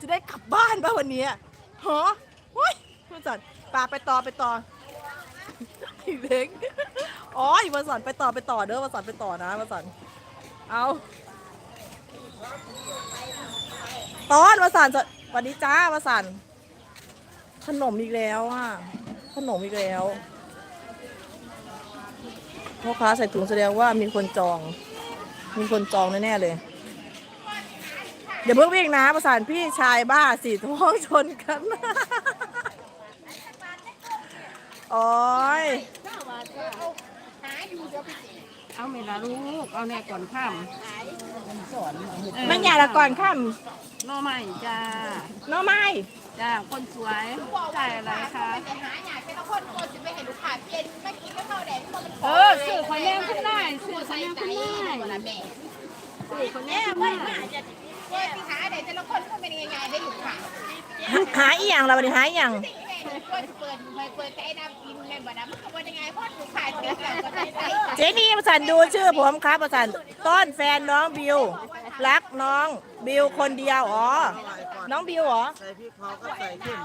จะได้กลับบ้านป่ะวันนี้ฮะโอ้ยมาสันปาไปต่อไปต่ออีเล็กอ๋ออีมาสันไปต่อไปต่อเด้อมาสันไปต่อนะมาสันเอาตอนมาสันสวัสดีจ้ามาสันขนมอีกแล้วอะขนมอีกแล้วพ่อค้าใส่ถุงแสดงว่ามีคนจอง มีคนจองแน่ๆเลย เดี๋ยวเพิ่งวิ่งนะประสานพี่ชายบ้าสีท้องชนกันโอ้ยเอาเมลาลูก เอาแน่ก่อนข้ามมันอย่าละก่อนข้ามหน้อใหม่จ้าน้องไม้จ้า คนสวยจ่ายอะไรคะไปหาอยากเป็นคนโกนจะไปเห็นลูกค้าเย็นไม่กินก็เท่าแดงมันเออสื่อคนแรงขึ้นได้สื่อคนใส่แรงใจขึ้นได้ละแม่สื่อคนแรแม่งขึ้นว่าได้จะเว้ยไปหาไหนแต่ละคนก็เป็นยังไงได้ลูกค้าหาหาอีหยังเราไปหาอีหยังเปิดเปิดเปิดใจน้ำกินแม่บ่ดำมันก็เป็นยังไงพอลูกค้าเจอกันก็ได้ใจเจนี่ประสานดูชื่อผมครับประสานต้นแฟนน้องบิว รักน้องบิวคนเดียวอ๋อ น้องบิวเหรอ ใส่พริกเผาก็ใส่ขึ้น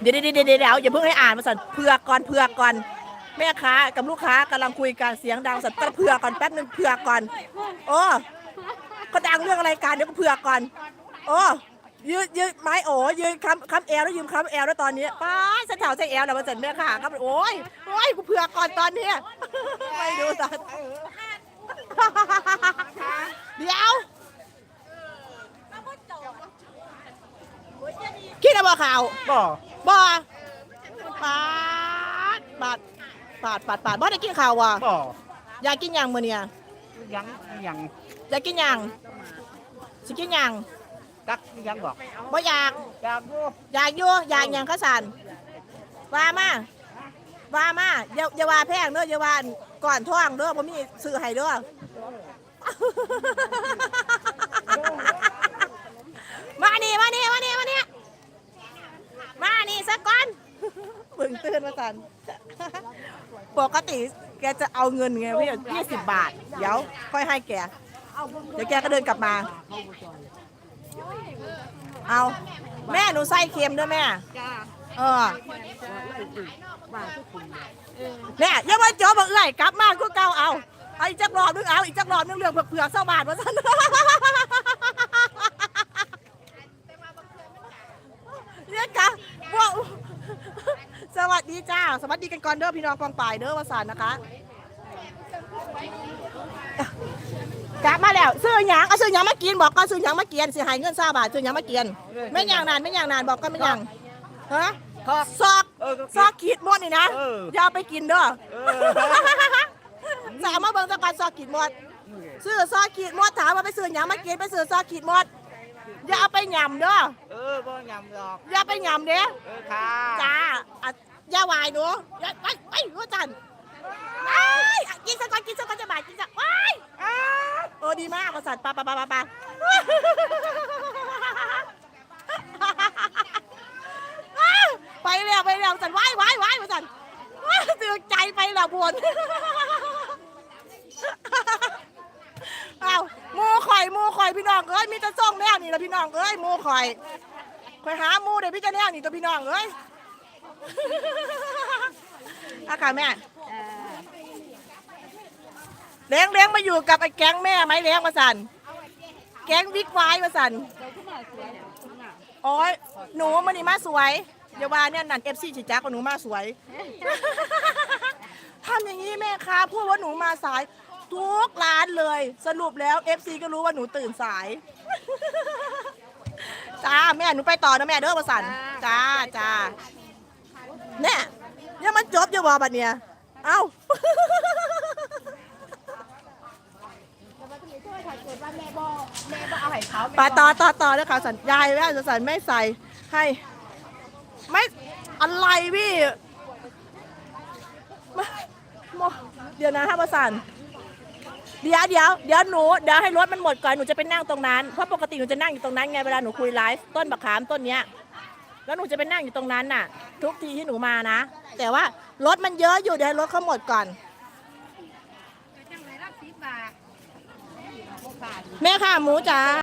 เดี๋ยวเดี๋ยวเดี๋ยวเดี๋ยวอย่าเพิ่งให้อ่านมาสันเผือกก่อนเผือกก่อน แม่ค้ากับลูกค้ากำลังคุยกันเสียงดังสันก็เผือกก่อนแป๊บหนึงเผือกก่อน โอ้ก็ดัง เรื่องอะไรกันเดี๋ยวก็เผือกก่อน โอ้ยืดยืดไม้โอ้ยืนค้ำค้ำแอลแล้วยืมค้ำแอลแล้วตอนนี้ป้าฉันเถาใส่แอลแล้วมาสันแม่ค้าครับโอ้ยโอ้ยกูเผือกก่อนตอนนี้ไม่ดูสันเดี๋ยวคิดอะไรบ่ข่าวบ่บ่ปาดปาดปาดปาดปาดบ่ได้กินข้าวว่ะบ่อยากกินหยังมื้อเนี่ยยังยัง อยากกินหยังสิกินหยังตักยังบอกบ่อยาก อยากดูอยากอยู่อยากหยังข้าวสารว่ามาว่ามาอย่าอย่าว่าแพงเด้ออย่าว่าก่อนท้องเด้อบ่มีซื้อให้เด้อมานี่มานี่มานี่มานี่มานี่สักก่อนเบิ่งตื่นมาสันปกติแกจะเอาเงินไงพี่ยี่สิบบาท เดี๋ยวค่อยให้แก เดี๋ยวแกก็เดินกลับมา เอา แม่หนูใส่เค็มด้วยแม่จ้าเออเนี่ยอยังมาจอบอกเอ้ยกลับมาก็เก่าเอา เอาอีกจักรอบนึงเอาอีกจักรอบนึงเรื่องเผือกๆเศร้าบาทมาสั่นเนี่ยกะพวกสวัสดีจ้า สวัสดีกันก่อนเด้อพี่น้องกองป่ายเด้อวาสานนะคะ กลับมาแล้วซื้อหยังเอาซื้อหยังมากินบอกก่อนซื้อหยังมาเกียนสิใหายเงินซาบาทซื้อหยังมาเกียนไม่อย่างนานไม่อย่างนานบอกก่อนไม่อย่างฮะซอกเออซอกขีดหมดนี่นะเอออย่าเอาไปกินเด้อเออสามมาเบิ่งสักการซอกขีดหมดซื้อซอกขีดหมดถามว่าไปซื้อหยังมากินไปซื้อซอกขีดหมดอย่าเอาไปหย่ำเด้อเออบ่ยำหรอกอย่าไปหย่ำเด้อเออค่ะจ้าอะอย่าวายหนูอย่าไปไปหัวจันไอ้ยอะกินสักก่อนกินสักก่อนจะบาดกินสักว้ายอ้าวเออ ดีมากประสาทปะปะปะปะปะอ้าไปแล้วไปแล้วสันว้ายว้ายว้ายประสันว้ายตื่นใจไปแล้วบวนอ้าวหมูข่อยหมูข่อยพี่น้องเอ้ยมีแต่ส่งแนวนี่ละพี่น้องเอ้ยหมูข่อยข่อยหามูเดี๋ยวพี่จะแนวนี่ตัวพี่น้องเอ้ยอาค่ะแม่ เลี้ยงเลี้ยงมาอยู่กับไอ้แก๊งแม่ไหมเลี้ยงมาสันแก๊งบิ๊กไวท์มาสันเราขึ้นมาสวยเนี่ยขึ้นมาโอ้ยหนูมันนี่มาสวย เดี๋ยวว่าเนี่ยนันเอฟซีจิจ้ากับหนูมาสวยทำอย่างนี้แม่ค้าพูดว่าหนูมาสาย ทุกร้านเลย สรุปแล้วเอฟซีก็รู้ว่าหนูตื่นสายจ้าแม่หนูไปต่อนะแม่เด้อมาสันจ้าจ้าเนี่ยยังมันจบอยู่บ่บัดเนี่ยเอ้า ปาต่อต่อต่อเลยค่ะสัญญาณแม่จะสันไม่ใส่ให้ ไม่อะไรพี่มาโมเดี๋ยวนะฮะประสานเดี๋ยวเดี๋ยวเดี๋ยวหนูเดี๋ยวให้รถมันหมดก่อนหนูจะไปนั่งตรงนั้นเพราะปกติหนูจะนั่งอยู่ตรงนั้นไงเวลาหนูคุยไลฟ์ต้นบักขามต้นเนี้ยแล้วหนูจะไปนั่งอยู่ตรงนั้นน่ะ ทุกทีที่หนูมานะ แต่ว่ารถมันเยอะอยู่เดี๋ยวให้รถเขาหมดก่อน แม่ค่ะหมูจ๋า